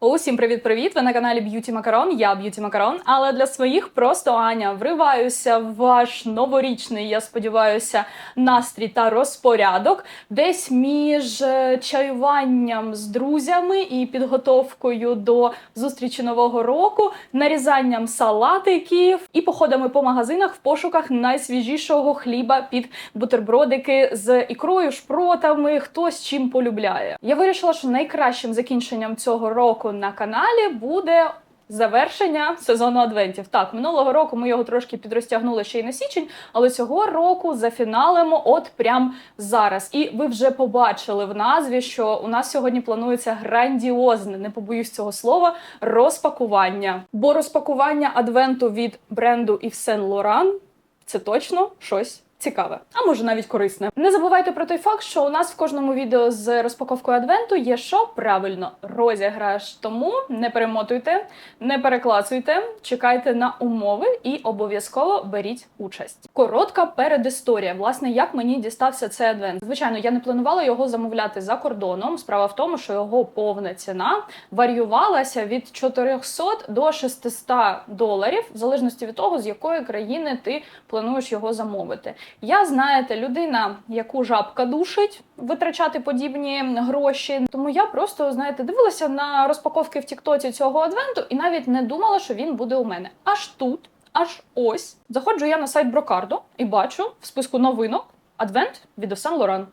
Усім привіт-привіт! Ви на каналі Б'юті Макарон. Я Б'юті Макарон. Але для своїх просто Аня вриваюся в ваш новорічний, я сподіваюся, настрій та розпорядок. Десь між е, чаюванням з друзями і підготовкою до зустрічі нового року, нарізанням салатиків і походами по магазинах в пошуках найсвіжішого хліба під бутербродики з ікрою, шпротами, хто з чим полюбляє. Я вирішила, що найкращим закінченням цього року на каналі буде. Завершення сезону адвентів. Так, минулого року ми його трошки підрозтягнули ще й на січень, але цього року зафіналимо от прям зараз. І ви вже побачили в назві, що у нас сьогодні планується грандіозне, не побоюсь цього слова, розпакування. Бо розпакування адвенту від бренду Saint Laurent – це точно щось цікаве, а може навіть корисне. Не забувайте про той факт, що у нас в кожному відео з розпаковкою адвенту є що правильно розіграш. Тому не перемотуйте, не переклацуйте, чекайте на умови і обов'язково беріть участь. Коротка передісторія. Власне, як мені дістався цей адвент. Звичайно, я не планувала його замовляти за кордоном. Справа в тому, що його повна ціна варіювалася від 400 до 600 доларів, в залежності від того, з якої країни ти плануєш його замовити. Я, знаєте, людина, яку жабка душить, витрачати подібні гроші. Тому я просто, знаєте, дивилася на розпаковки в Тіктоці цього адвенту і навіть не думала, що він буде у мене. Аж тут, аж ось. Заходжу я на сайт Брокардо і бачу в списку новинок адвент від Осен Laurent.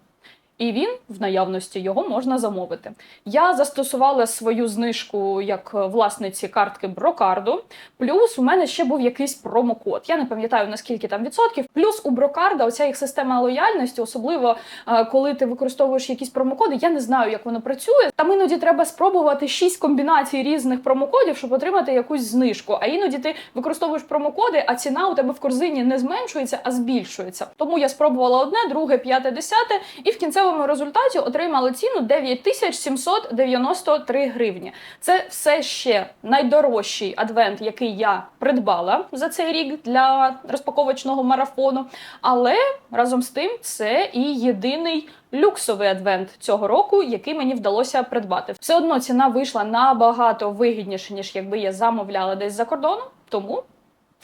І він в наявності його можна замовити. Я застосувала свою знижку як власниці картки Брокарду. Плюс у мене ще був якийсь промокод. Я не пам'ятаю наскільки там відсотків. Плюс у Брокарда оця їх система лояльності, особливо е, коли ти використовуєш якісь промокоди. Я не знаю, як воно працює. Там іноді треба спробувати шість комбінацій різних промокодів, щоб отримати якусь знижку. А іноді ти використовуєш промокоди, а ціна у тебе в корзині не зменшується, а збільшується. Тому я спробувала одне, друге, п'яте, десяте, і в кінцевому результаті отримала ціну 9793 гривні. Це все ще найдорожчий адвент, який я придбала за цей рік для розпаковочного марафону. Але разом з тим це і єдиний. Люксовий адвент цього року, який мені вдалося придбати, все одно ціна вийшла набагато вигідніше, ніж якби я замовляла десь за кордоном. Тому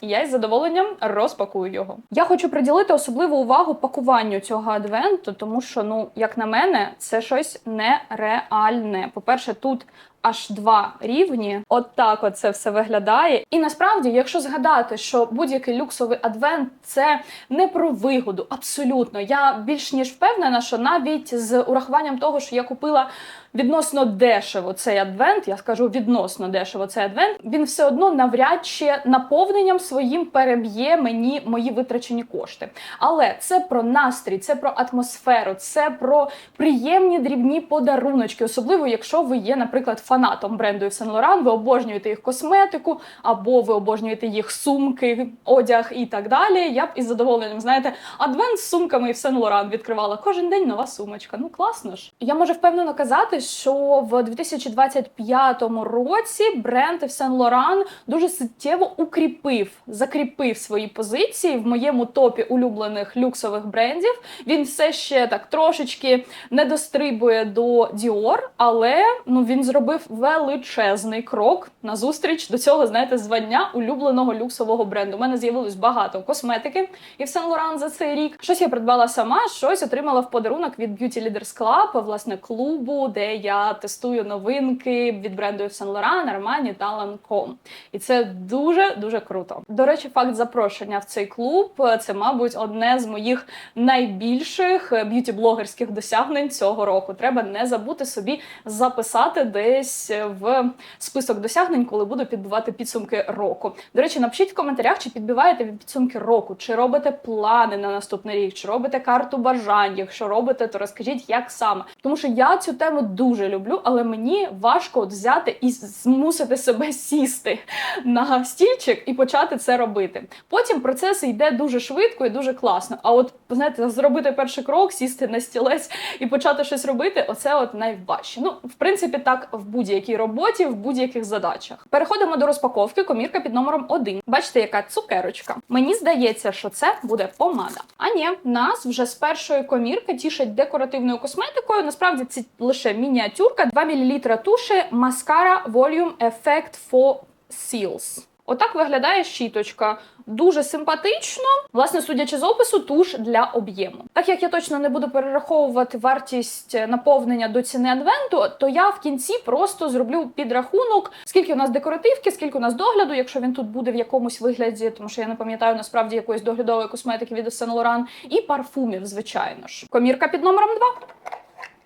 я із задоволенням розпакую його. Я хочу приділити особливу увагу пакуванню цього адвенту, тому що, ну, як на мене, це щось нереальне. По-перше, тут аж два рівні. От так от це все виглядає. І насправді, якщо згадати, що будь-який люксовий адвент це не про вигоду, абсолютно. Я більш ніж впевнена, що навіть з урахуванням того, що я купила відносно дешево цей адвент, я скажу відносно дешево цей адвент, він все одно навряд чи наповненням своїм переб'є мені мої витрачені кошти. Але це про настрій, це про атмосферу, це про приємні дрібні подаруночки, особливо якщо ви є, наприклад, фанатом бренду Saint Laurent, ви обожнюєте їх косметику, або ви обожнюєте їх сумки, одяг і так далі. Я б із задоволенням, знаєте, адвент з сумками Yves Saint Laurent відкривала кожен день нова сумочка. Ну класно ж. Я можу впевнено казати, що в 2025 році бренд Yves Saint Laurent дуже суттєво укріпив, закріпив свої позиції в моєму топі улюблених люксових брендів. Він все ще так трошечки не дострибує до Dior, але ну він зробив величезний крок на зустріч до цього, знаєте, звання улюбленого люксового бренду. У мене з'явилось багато косметики і в Saint Laurent за цей рік. Щось я придбала сама, щось отримала в подарунок від Beauty Leaders Club, власне, клубу, де я тестую новинки від бренду Yves Saint Laurent, Armani та Lancome. І це дуже дуже круто. До речі, факт запрошення в цей клуб це, мабуть, одне з моїх найбільших б'юті-блогерських досягнень цього року. Треба не забути собі записати десь в список досягнень, коли буду підбивати підсумки року. До речі, напишіть в коментарях, чи підбиваєте ви підсумки року, чи робите плани на наступний рік, чи робите карту бажань. Якщо робите, то розкажіть, як саме. Тому що я цю тему дуже люблю, але мені важко от взяти і змусити себе сісти на стільчик і почати це робити. Потім процес йде дуже швидко і дуже класно. А от знаєте, зробити перший крок, сісти на стілець і почати щось робити оце от найважче. Ну, в принципі, так в будь-якій роботі, в будь-яких задачах. Переходимо до розпаковки. Комірка під номером 1. Бачите, яка цукерочка. Мені здається, що це буде помада. А ні, нас вже з першої комірки тішать декоративною косметикою. Насправді це лише міні мініатюрка 2 мл туші Mascara Volume Effect for Seals. Отак виглядає щіточка. Дуже симпатично. Власне, судячи з опису, туш для об'єму. Так як я точно не буду перераховувати вартість наповнення до ціни адвенту, то я в кінці просто зроблю підрахунок, скільки у нас декоративки, скільки у нас догляду, якщо він тут буде в якомусь вигляді, тому що я не пам'ятаю насправді якоїсь доглядової косметики від Saint Laurent, і парфумів, звичайно ж. Комірка під номером 2.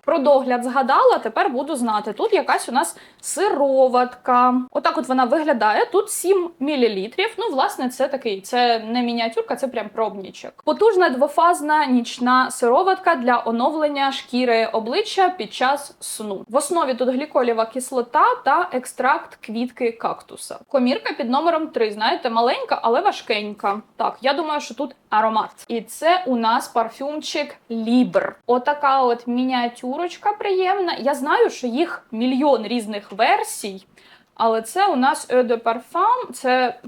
Про догляд згадала, тепер буду знати. Тут якась у нас сироватка. Отак от вона виглядає. Тут 7 мл. Ну, власне, це такий, це не мініатюрка, це прям пробнічок. Потужна двофазна нічна сироватка для оновлення шкіри обличчя під час сну. В основі тут гліколєва кислота та екстракт квітки кактуса. Комірка під номером 3. Знаєте, маленька, але важкенька. Так, я думаю, що тут аромат. І це у нас парфюмчик Лібр. Отака от мініатюрочка приємна. Я знаю, що їх мільйон різних версій, але це у нас Eau de Parfum, це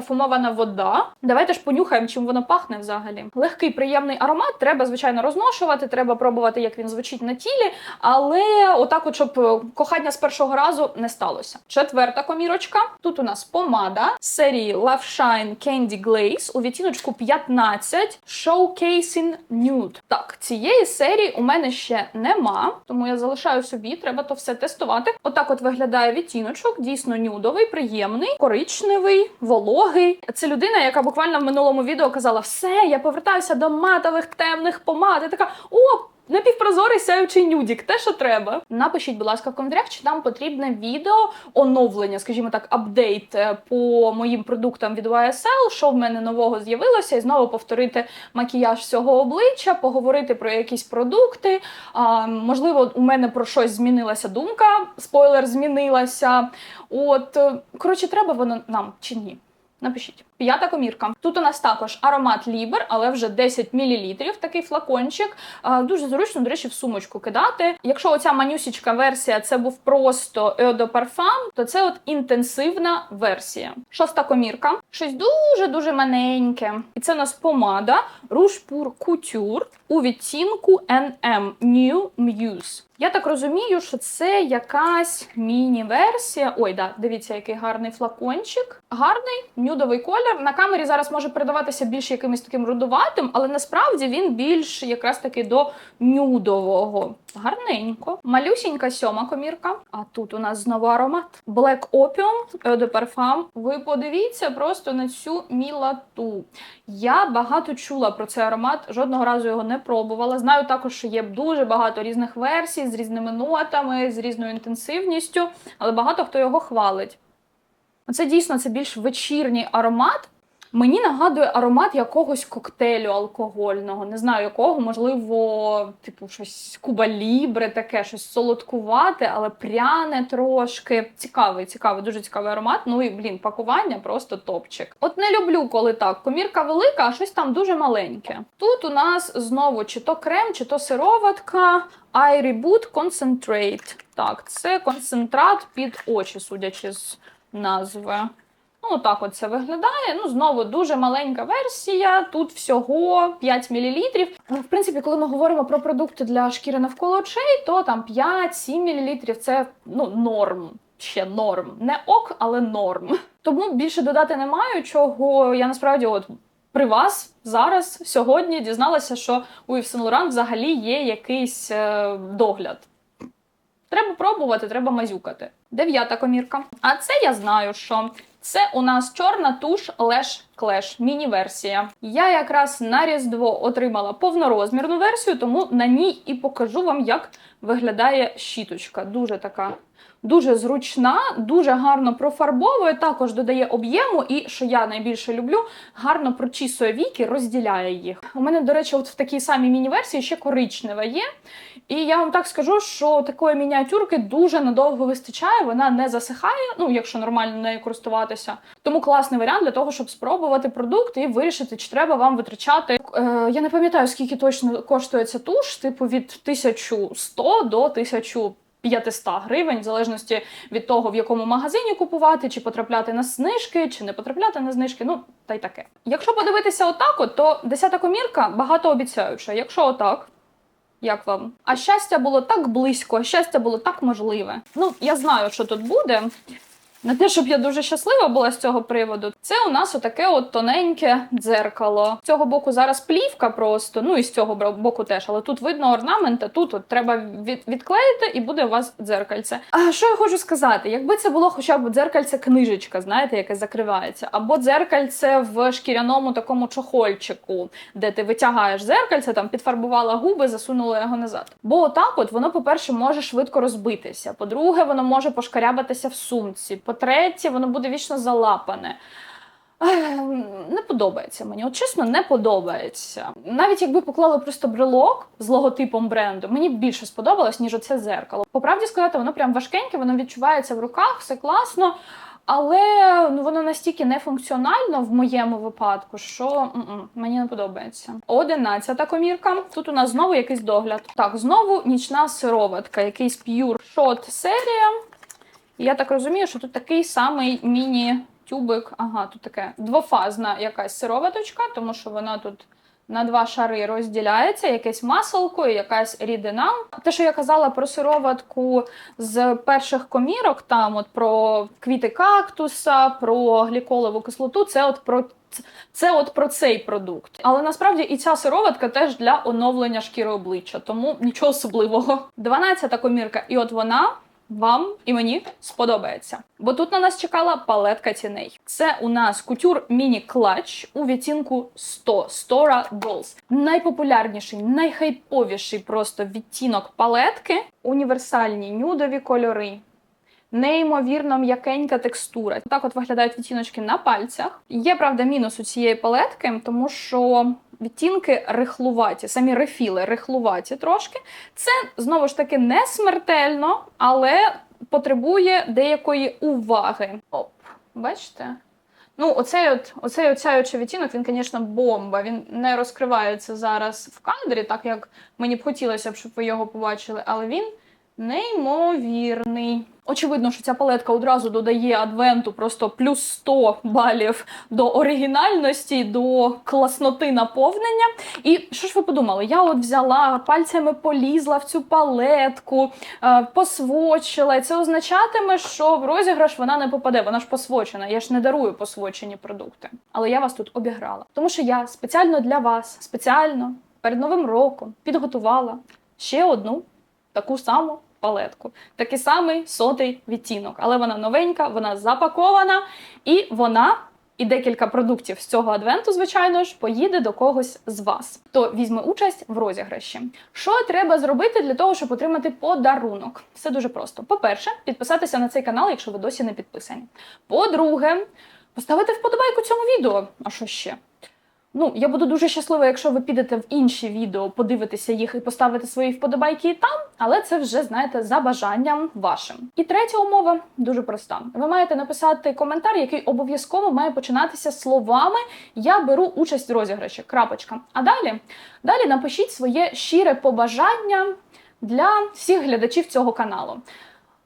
парфумована вода. Давайте ж понюхаємо, чим воно пахне взагалі. Легкий приємний аромат. Треба, звичайно, розношувати, треба пробувати, як він звучить на тілі. Але отак, от, щоб е, кохання з першого разу не сталося. Четверта комірочка. Тут у нас помада серії Love Shine Candy Glaze у відтіночку 15 Showcasing Nude. Так, цієї серії у мене ще нема, тому я залишаю собі, треба то все тестувати. Отак от виглядає відтіночок, дійсно нюдовий, приємний, коричневий, вологий. Це людина, яка буквально в минулому відео казала: все, я повертаюся до матових темних помад. Я така, о! Напівпрозорий сяючий нюдік, те, що треба. Напишіть, будь ласка, в коментарях, чи нам потрібне відео оновлення, скажімо так, апдейт е, по моїм продуктам від YSL, що в мене нового з'явилося, і знову повторити макіяж всього обличчя, поговорити про якісь продукти. А, можливо, у мене про щось змінилася думка, спойлер змінилася. От, е, коротше, треба воно нам чи ні? Напишіть. П'ята комірка. Тут у нас також аромат Лібер, але вже 10 мл, такий флакончик. Дуже зручно, до речі, в сумочку кидати. Якщо оця манюсічка версія це був просто Eau Parfum, то це от інтенсивна версія. Шоста комірка. Щось дуже-дуже маленьке. І це у нас помада Rouge Pour Couture у відтінку NM New Muse. Я так розумію, що це якась міні-версія. Ой, да, дивіться, який гарний флакончик. Гарний нюдовий колір. На камері зараз може передаватися більш якимось таким рудуватим, але насправді він більш якраз таки до нюдового. Гарненько. Малюсінька сьома комірка. А тут у нас знову аромат. Black Opium Eau de Parfum. Ви подивіться просто на цю мілату. Я багато чула про цей аромат, жодного разу його не пробувала. Знаю також, що є дуже багато різних версій з різними нотами, з різною інтенсивністю, але багато хто його хвалить. Це дійсно це більш вечірній аромат. Мені нагадує аромат якогось коктейлю алкогольного, не знаю якого, можливо, типу щось Куба Лібре, таке щось солодкувате, але пряне трошки. Цікавий, цікавий, дуже цікавий аромат. Ну і блін, пакування просто топчик. От не люблю, коли так. Комірка велика, а щось там дуже маленьке. Тут у нас знову чи то крем, чи то сироватка. I Reboot Concentrate. Так, це концентрат під очі, судячи з назви. Ну, так от це виглядає. Ну, знову дуже маленька версія. Тут всього 5 мл. В принципі, коли ми говоримо про продукти для шкіри навколо очей, то там 5-7 мл це ну, норм. Ще норм. Не ок, але норм. Тому більше додати не маю, чого я насправді от. При вас зараз сьогодні дізналася, що у Yves Saint Laurent взагалі є якийсь е, догляд. Треба пробувати, треба мазюкати. Дев'ята комірка. А це я знаю, що це у нас чорна туш Lash Clash, міні-версія. Я якраз на Різдво отримала повнорозмірну версію, тому на ній і покажу вам, як виглядає щіточка. Дуже така. Дуже зручна, дуже гарно профарбовує, також додає об'єму, і що я найбільше люблю, гарно прочісує віки, розділяє їх. У мене, до речі, от в такій самій міні-версії ще коричнева є. І я вам так скажу, що такої мініатюрки дуже надовго вистачає, вона не засихає, ну якщо нормально нею користуватися. Тому класний варіант для того, щоб спробувати продукт і вирішити, чи треба вам витрачати. Е, я не пам'ятаю, скільки точно коштує ця туш, типу від 1100 до 1000 500 гривень, в залежності від того, в якому магазині купувати, чи потрапляти на знижки, чи не потрапляти на знижки. Ну, та й таке. Якщо подивитися отак, от, то 10 комірка багато обіцяюча. Якщо отак, Як вам? А щастя було так близько, щастя було так можливе. Ну, я знаю, що тут буде. Не те, щоб я дуже щаслива була з цього приводу. Це у нас отаке от тоненьке дзеркало. З цього боку зараз плівка просто, ну і з цього боку теж, але тут видно орнамент, а тут от треба від, відклеїти і буде у вас дзеркальце. А що я хочу сказати? Якби це було хоча б дзеркальце книжечка, знаєте, яке закривається, або дзеркальце в шкіряному такому чохольчику, де ти витягаєш дзеркальце, там підфарбувала губи, засунула його назад. Бо отак, от воно, по-перше, може швидко розбитися. По-друге, воно може пошкарябатися в сумці. По-третє, воно буде вічно залапане. Не подобається мені. От чесно, не подобається. Навіть якби поклали просто брелок з логотипом бренду, мені більше сподобалось, ніж оце зеркало. По правді сказати, воно прям важкеньке, воно відчувається в руках, все класно. Але ну воно настільки нефункціонально в моєму випадку, що м-м, мені не подобається. Одинадцята комірка. Тут у нас знову якийсь догляд. Так, знову нічна сироватка, якийсь Pure Shot серія. І я так розумію, що тут такий самий міні-тюбик. Ага, тут таке двофазна якась сироваточка, тому що вона тут на два шари розділяється, якесь маселко і якась рідина. Те, що я казала про сироватку з перших комірок, там от про квіти кактуса, про гліколову кислоту, це от про. Це от про цей продукт. Але насправді і ця сироватка теж для оновлення шкіри обличчя, тому нічого особливого. 12-та комірка, і от вона вам і мені сподобається. Бо тут на нас чекала палетка тіней. Це у нас кутюр міні клач у відтінку 100 Stora Dolls. Найпопулярніший, найхайповіший просто відтінок палетки. Універсальні нюдові кольори. Неймовірно м'якенька текстура. Так от виглядають відтіночки на пальцях. Є, правда, мінус у цієї палетки, тому що відтінки рихлуваті, самі рефіли рихлуваті трошки. Це знову ж таки не смертельно, але потребує деякої уваги. Оп, бачите? Ну, оцей от оцей оцяючий відтінок, він, звісно, бомба. Він не розкривається зараз в кадрі, так як мені б хотілося б, щоб ви його побачили, але він неймовірний. Очевидно, що ця палетка одразу додає адвенту просто плюс 100 балів до оригінальності, до класноти наповнення. І що ж ви подумали? Я от взяла пальцями полізла в цю палетку, е, посвочила. Це означатиме, що в розіграш вона не попаде. Вона ж посвочена. Я ж не дарую посвочені продукти. Але я вас тут обіграла. Тому що я спеціально для вас, спеціально перед новим роком підготувала ще одну таку саму палетку. Такий самий сотий відтінок, але вона новенька, вона запакована, і вона. І декілька продуктів з цього адвенту, звичайно ж, поїде до когось з вас, хто візьме участь в розіграші. Що треба зробити для того, щоб отримати подарунок? Все дуже просто. По-перше, підписатися на цей канал, якщо ви досі не підписані. По-друге, поставити вподобайку цьому відео. А що ще? Ну, я буду дуже щаслива, якщо ви підете в інші відео, подивитеся їх і поставите свої вподобайки там, але це вже, знаєте, за бажанням вашим. І третя умова дуже проста. Ви маєте написати коментар, який обов'язково має починатися словами Я беру участь в розіграші. Крапочка. А далі, далі напишіть своє щире побажання для всіх глядачів цього каналу.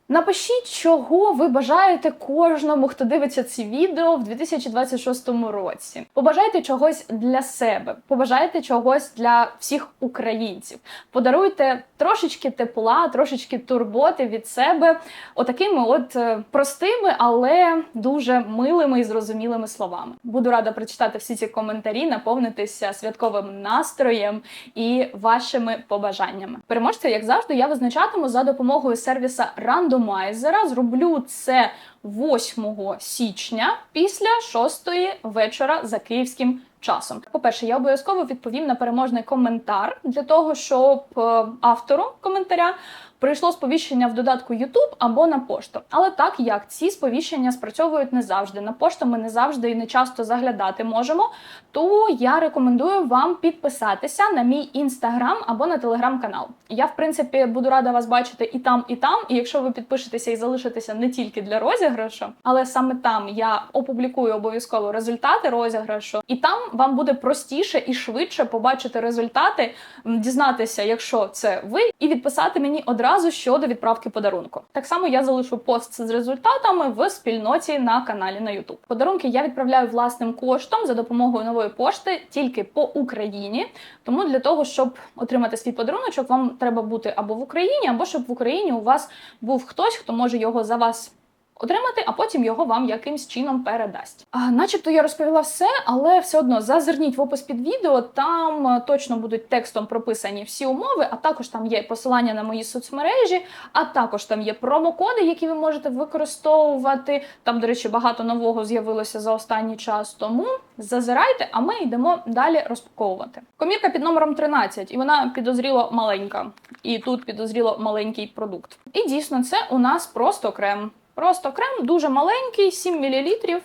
Напишіть, чого ви бажаєте кожному, хто дивиться ці відео в 2026 році. Побажайте чогось для себе, побажайте чогось для всіх українців. Подаруйте трошечки тепла, трошечки турботи від себе, отакими от е, простими, але дуже милими і зрозумілими словами. Буду рада прочитати всі ці коментарі, наповнитися святковим настроєм і вашими побажаннями. Переможця, як завжди, я визначатиму за допомогою сервіса рандомайзера. Зроблю це 8 січня після 6 вечора за київським часом. По-перше, я обов'язково відповім на переможний коментар для того, щоб е, автору коментаря прийшло сповіщення в додатку YouTube або на пошту. Але так як ці сповіщення спрацьовують не завжди, на пошту ми не завжди і не часто заглядати можемо, то я рекомендую вам підписатися на мій інстаграм або на телеграм-канал. Я, в принципі, буду рада вас бачити і там, і там. І якщо ви підпишетеся і залишитеся не тільки для розіграшу, але саме там я опублікую обов'язково результати розіграшу, і там вам буде простіше і швидше побачити результати, дізнатися, якщо це ви, і відписати мені одразу одразу щодо відправки подарунку. Так само я залишу пост з результатами в спільноті на каналі на YouTube. Подарунки я відправляю власним коштом за допомогою нової пошти тільки по Україні. Тому для того, щоб отримати свій подарунок, вам треба бути або в Україні, або щоб в Україні у вас був хтось, хто може його за вас отримати, а потім його вам якимсь чином передасть. А, начебто я розповіла все, але все одно зазирніть в опис під відео. Там е, точно будуть текстом прописані всі умови, а також там є посилання на мої соцмережі, а також там є промокоди, які ви можете використовувати. Там, до речі, багато нового з'явилося за останній час. Тому зазирайте, а ми йдемо далі розпаковувати. Комірка під номером 13, і вона підозріло маленька. І тут підозріло маленький продукт. І дійсно, це у нас просто крем. Просто крем дуже маленький, 7 мл.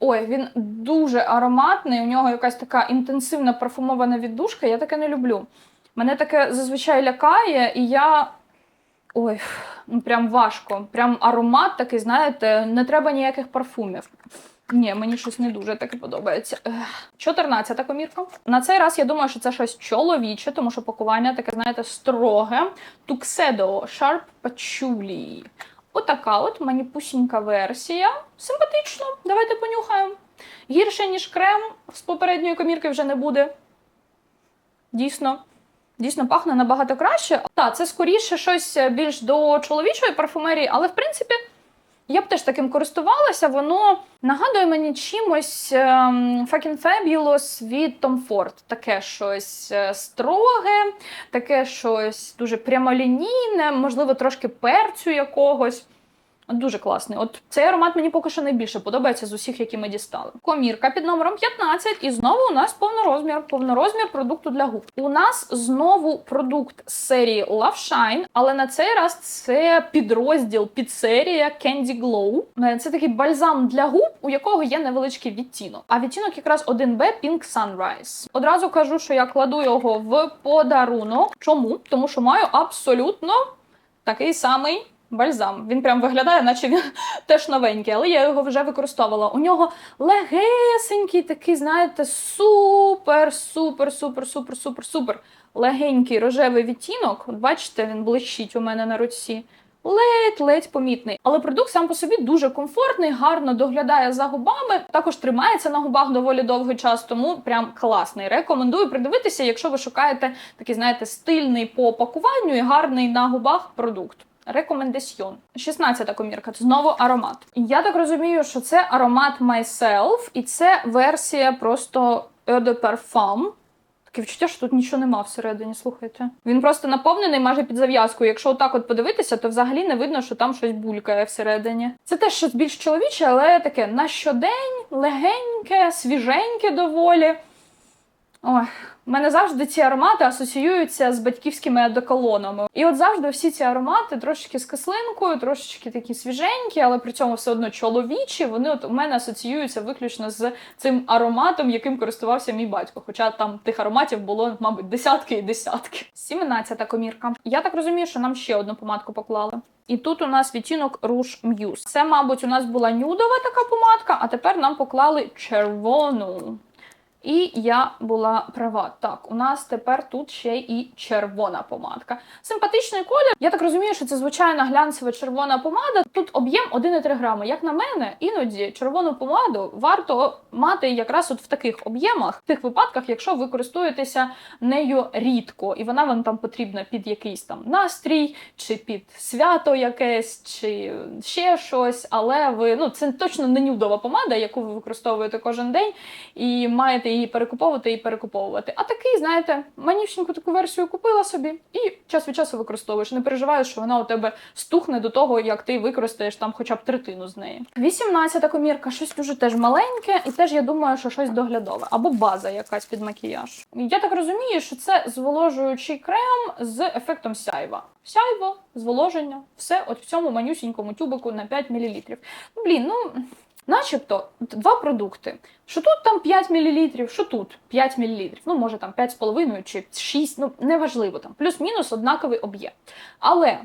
Ой, він дуже ароматний. У нього якась така інтенсивна парфумована віддушка. Я таке не люблю. Мене таке зазвичай лякає, і я. Ой, ну прям важко. Прям аромат такий, знаєте, не треба ніяких парфумів. Ні, мені щось не дуже таке подобається. 14 комірка. На цей раз я думаю, що це щось чоловіче, тому що пакування таке, знаєте, строге. Tuxedo Sharp Patchouli. Отака от маніпусінька версія. Симпатично. Давайте понюхаємо. Гірше, ніж крем з попередньої комірки вже не буде. Дійсно. Дійсно, пахне набагато краще. Так, це скоріше щось більш до чоловічої парфумерії, але в принципі. Я б теж таким користувалася, воно нагадує мені чимось ем, Fucking Fabulous від Tom Ford. Таке щось е, строге, таке щось дуже прямолінійне, можливо, трошки перцю якогось. Дуже класний. От цей аромат мені поки що найбільше подобається з усіх, які ми дістали. Комірка під номером 15, і знову у нас повнорозмір, повнорозмір продукту для губ. У нас знову продукт з серії Love Shine, але на цей раз це підрозділ, підсерія Candy Glow. Е, Це такий бальзам для губ, у якого є невеличкий відтінок. А відтінок якраз 1B Pink Sunrise. Одразу кажу, що я кладу його в подарунок. Чому? Тому що маю абсолютно такий самий. Бальзам. Він прям виглядає, наче він теж новенький, але я його вже використовувала. У нього легесенький, такий, знаєте, супер, супер, супер, супер, супер, супер легенький рожевий відтінок. От бачите, він блищить у мене на руці. Ледь-ледь помітний. Але продукт сам по собі дуже комфортний, гарно доглядає за губами, також тримається на губах доволі довгий час, тому прям класний. Рекомендую придивитися, якщо ви шукаєте такий, знаєте, стильний по опакуванню і гарний на губах продукт. Рекомендаціон. 16-та комірка. Це знову аромат. Я так розумію, що це аромат Myself, і це версія просто Eau de Parfum. Таке відчуття, що тут нічого нема всередині, слухайте. Він просто наповнений майже під зав'язку. Якщо отак от подивитися, то взагалі не видно, що там щось булькає всередині. Це теж щось більш чоловіче, але таке на щодень, легеньке, свіженьке доволі. Ой, у мене завжди ці аромати асоціюються з батьківськими одеколонами. І от завжди всі ці аромати трошечки з кислинкою, трошечки такі свіженькі, але при цьому все одно чоловічі. Вони от у мене асоціюються виключно з цим ароматом, яким користувався мій батько. Хоча там тих ароматів було, мабуть, десятки і десятки. 17 комірка. Я так розумію, що нам ще одну помадку поклали. І тут у нас відтінок Rouge Muse. Це, мабуть, у нас була нюдова така помадка, а тепер нам поклали червону. І я була права. Так, у нас тепер тут ще і червона помадка. Симпатичний колір. Я так розумію, що це звичайна глянцева червона помада. Тут об'єм 1,3 грами. Як на мене, іноді червону помаду варто мати якраз от в таких об'ємах, в тих випадках, якщо ви користуєтеся нею рідко, і вона вам там потрібна під якийсь там настрій, чи під свято якесь, чи ще щось. Але ви ну це точно не нюдова помада, яку ви використовуєте кожен день, і маєте її перекуповувати і перекуповувати. А такий, знаєте, манівшеньку таку версію купила собі і час від часу використовуєш. Не переживаєш, що вона у тебе стухне до того, як ти використаєш там хоча б третину з неї. 18-та комірка, щось дуже теж маленьке, і теж я думаю, що щось доглядове або база якась під макіяж. Я так розумію, що це зволожуючий крем з ефектом сяйва. Сяйво, зволоження, все от в цьому манюсінькому тюбику на 5 мл. Блін, ну. Начебто два продукти. Що тут там 5 мл, що тут 5 мл. Ну, може там 5,5 чи 6, ну неважливо там. Плюс-мінус однаковий об'єм. Але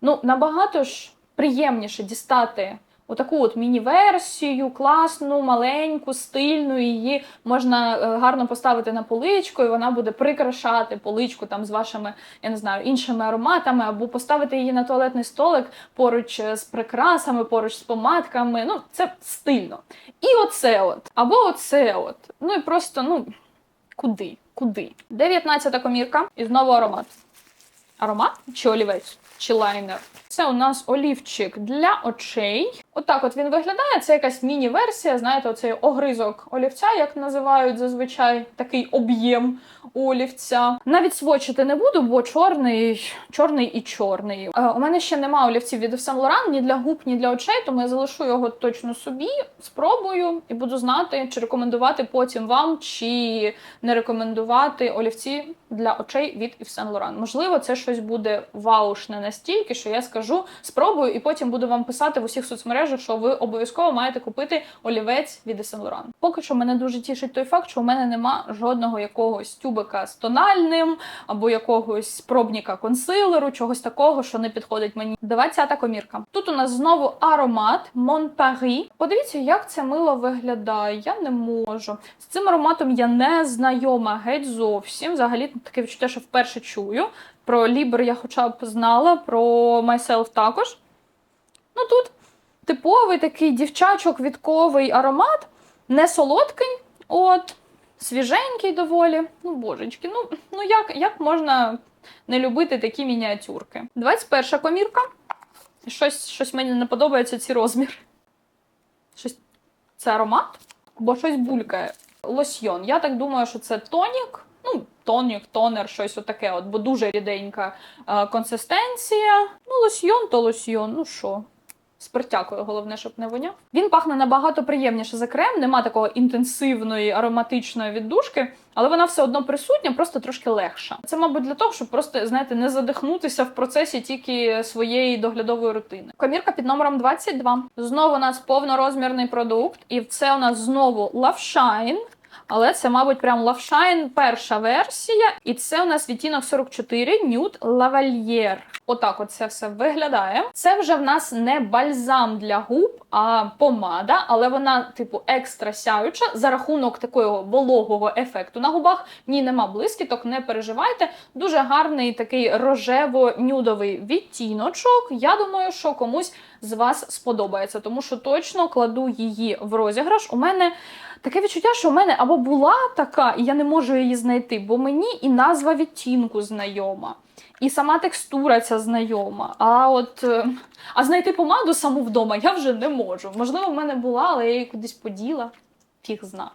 ну, набагато ж приємніше дістати отаку от міні-версію, класну, маленьку, стильну. Її можна е, гарно поставити на поличку, і вона буде прикрашати поличку там з вашими, я не знаю, іншими ароматами, або поставити її на туалетний столик поруч е, з прикрасами, поруч з помадками. Ну, це стильно. І оце от, або оце от. Ну і просто, ну, куди? Куди? 19 комірка і знову аромат. Аромат чи олівець? Чи лайнер? Це у нас олівчик для очей. Отак от він виглядає. Це якась міні-версія. Знаєте, оцей огризок олівця, як називають зазвичай такий об'єм олівця. Навіть свочити не буду, бо чорний, чорний і чорний. Е, у мене ще немає олівців від Saint Laurent ні для губ, ні для очей, тому я залишу його точно собі, спробую і буду знати, чи рекомендувати потім вам, чи не рекомендувати олівці для очей від Yves Saint Laurent. Можливо, це щось буде ваушне настільки, що я скажу, спробую, і потім буду вам писати в усіх соцмережах, що ви обов'язково маєте купити олівець від Saint Laurent. Поки що мене дуже тішить той факт, що у мене нема жодного якогось тюбика з тональним або якогось пробника консилеру, чогось такого, що не підходить мені. 20-та комірка. Тут у нас знову аромат Mon Paris. Подивіться, як це мило виглядає. Я не можу. З цим ароматом я не знайома геть зовсім. Взагалі таке відчуття, що вперше чую. Про Лібер я хоча б знала, про Myself також. Ну тут типовий такий дівчачо-квітковий аромат, не солодкий, от, свіженький доволі. Ну, божечки, ну, ну як, як можна не любити такі мініатюрки? 21 комірка. Щось, щось мені не подобається ці розміри. Щось це аромат, бо щось булькає. Лосьйон. Я так думаю, що це тонік. Ну, тонік, тонер, щось отаке, от, бо дуже ріденька е, консистенція. Ну, лосьйон то лосьйон, ну що. З притякою, головне, щоб не воняв. Він пахне набагато приємніше за крем, нема такого інтенсивної ароматичної віддушки, але вона все одно присутня, просто трошки легша. Це, мабуть, для того, щоб просто, знаєте, не задихнутися в процесі тільки своєї доглядової рутини. Комірка під номером 22. Знову у нас повнорозмірний продукт, і це у нас знову Love Shine. Але це, мабуть, прям Shine перша версія. І це у нас відтінок 44 Nude Lavalier. Отак от це все виглядає. Це вже в нас не бальзам для губ, а помада, але вона, типу, екстра сяюча за рахунок такого вологого ефекту на губах. Ні, нема блискіток, не переживайте. Дуже гарний такий рожево-нюдовий відтіночок. Я думаю, що комусь з вас сподобається, тому що точно кладу її в розіграш. У мене. Таке відчуття, що у мене або була така, і я не можу її знайти, бо мені і назва відтінку знайома, і сама текстура ця знайома. А от е, а знайти помаду саму вдома я вже не можу. Можливо, в мене була, але я її кудись поділа. Фіг зна.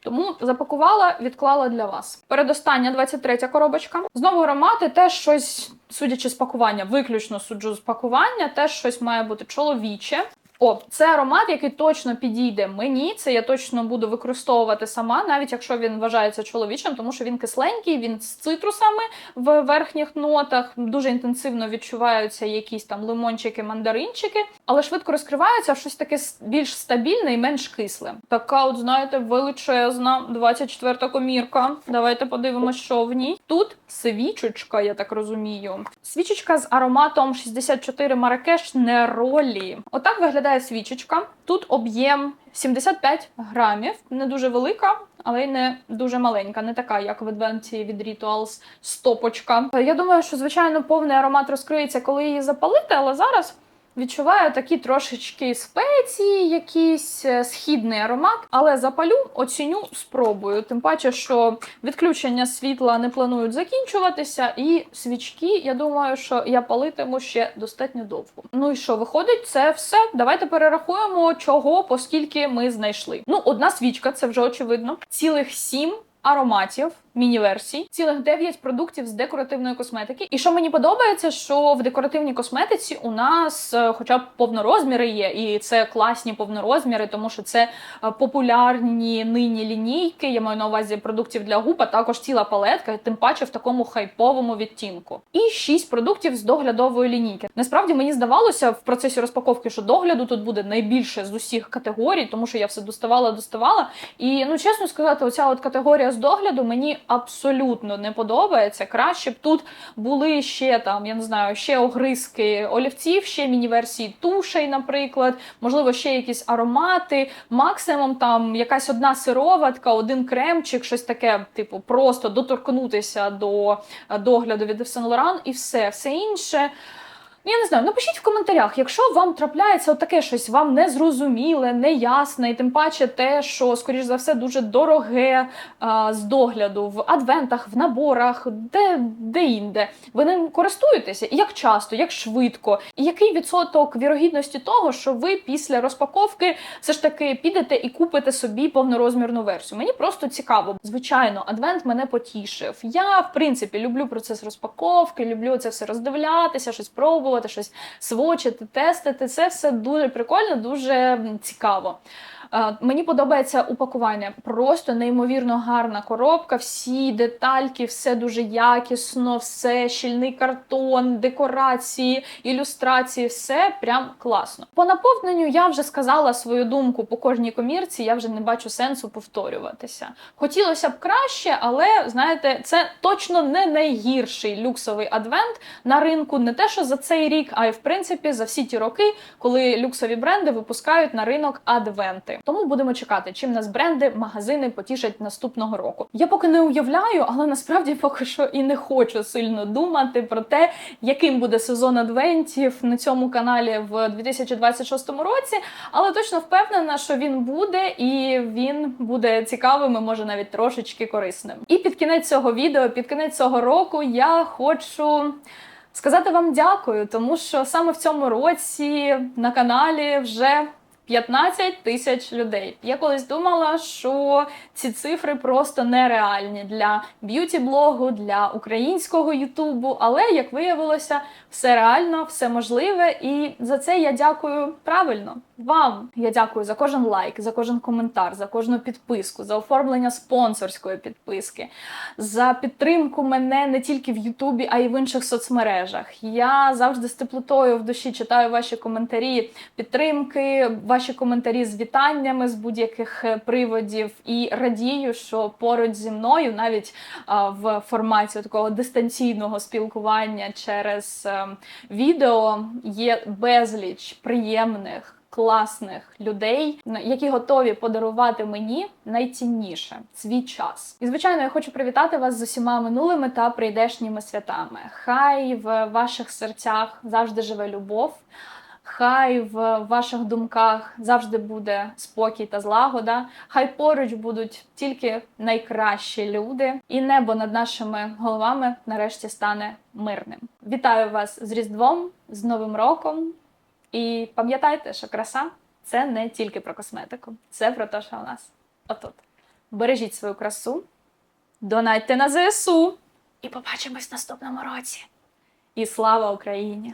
Тому запакувала, відклала для вас. Передостання 23 коробочка. Знову аромати, теж щось, судячи з пакування, виключно суджу з пакування, теж щось має бути чоловіче. О, це аромат, який точно підійде мені. Це я точно буду використовувати сама, навіть якщо він вважається чоловічим, тому що він кисленький, він з цитрусами в верхніх нотах. Дуже інтенсивно відчуваються якісь там лимончики, мандаринчики, але швидко розкриваються щось таке більш стабільне і менш кисле. Така, от знаєте, величезна 24 комірка. Давайте подивимося, що в ній. Тут свічечка, я так розумію. Свічечка з ароматом 64 Маракеш Неролі. Отак виглядає свічечка. Тут об'єм 75 грамів, не дуже велика, але й не дуже маленька, не така, як в адвенті від Rituals стопочка. Я думаю, що звичайно повний аромат розкриється, коли її запалити, але зараз. Відчуваю такі трошечки спеції, якийсь е, східний аромат, але запалю, оціню, спробую. Тим паче, що відключення світла не планують закінчуватися, і свічки, я думаю, що я палитиму ще достатньо довго. Ну і що, виходить, це все. Давайте перерахуємо, чого, поскільки ми знайшли. Ну, одна свічка, це вже очевидно. Цілих сім ароматів. Міні-версій, цілих 9 продуктів з декоративної косметики. І що мені подобається, що в декоративній косметиці у нас е, хоча б повнорозміри є, і це класні повнорозміри, тому що це е, популярні нині лінійки. Я маю на увазі продуктів для губ, а також ціла палетка, тим паче в такому хайповому відтінку. І 6 продуктів з доглядової лінійки. Насправді мені здавалося в процесі розпаковки, що догляду тут буде найбільше з усіх категорій, тому що я все доставала, доставала. І ну чесно сказати, оця от категорія з догляду мені абсолютно не подобається. Краще б тут були ще там, я не знаю, ще огризки олівців, ще міні-версії тушей, наприклад, можливо, ще якісь аромати. Максимум там якась одна сироватка, один кремчик, щось таке, типу, просто доторкнутися до е, догляду від Saint Laurent і все. Все інше. Ну, Я не знаю, напишіть в коментарях, якщо вам трапляється таке щось вам незрозуміле, неясне, і тим паче те, що, скоріш за все, дуже дороге а, з догляду в адвентах, в наборах, де, де інде. Ви ним користуєтеся? Як часто, як швидко, і який відсоток вірогідності того, що ви після розпаковки все ж таки підете і купите собі повнорозмірну версію? Мені просто цікаво. Звичайно, адвент мене потішив. Я, в принципі, люблю процес розпаковки, люблю це все роздивлятися, щось пробувати, щось свочити, тестити. Це все дуже прикольно, дуже цікаво. Мені подобається упакування. Просто неймовірно гарна коробка. Всі детальки, все дуже якісно, все щільний картон, декорації, ілюстрації, все прям класно. По наповненню я вже сказала свою думку по кожній комірці. Я вже не бачу сенсу повторюватися. Хотілося б краще, але знаєте, це точно не найгірший люксовий адвент на ринку. Не те, що за цей рік, а й в принципі за всі ті роки, коли люксові бренди випускають на ринок адвенти. Тому будемо чекати, чим нас бренди, магазини потішать наступного року. Я поки не уявляю, але насправді поки що і не хочу сильно думати про те, яким буде сезон адвентів на цьому каналі в 2026 році. Але точно впевнена, що він буде, і він буде цікавим, і може навіть трошечки корисним. І під кінець цього відео, під кінець цього року, я хочу. Сказати вам дякую, тому що саме в цьому році на каналі вже 15 тисяч людей. Я колись думала, що ці цифри просто нереальні для б'юті-блогу, для українського Ютубу. Але як виявилося, все реально, все можливе, і за це я дякую правильно вам. Я дякую за кожен лайк, за кожен коментар, за кожну підписку, за оформлення спонсорської підписки, за підтримку мене не тільки в Ютубі, а й в інших соцмережах. Я завжди з теплотою в душі читаю ваші коментарі підтримки, ваші коментарі з вітаннями з будь-яких е, приводів, і радію, що поруч зі мною, навіть а, в форматі такого дистанційного спілкування через е, відео, є безліч приємних. Класних людей, які готові подарувати мені найцінніше свій час. І звичайно, я хочу привітати вас з усіма минулими та прийдешніми святами. Хай в ваших серцях завжди живе любов. Хай в ваших думках завжди буде спокій та злагода. Хай поруч будуть тільки найкращі люди, і небо над нашими головами нарешті стане мирним. Вітаю вас з Різдвом, з Новим роком. І пам'ятайте, що краса це не тільки про косметику, це про те, що у нас отут. Бережіть свою красу, донайте на ЗСУ. І побачимось в наступному році. І слава Україні!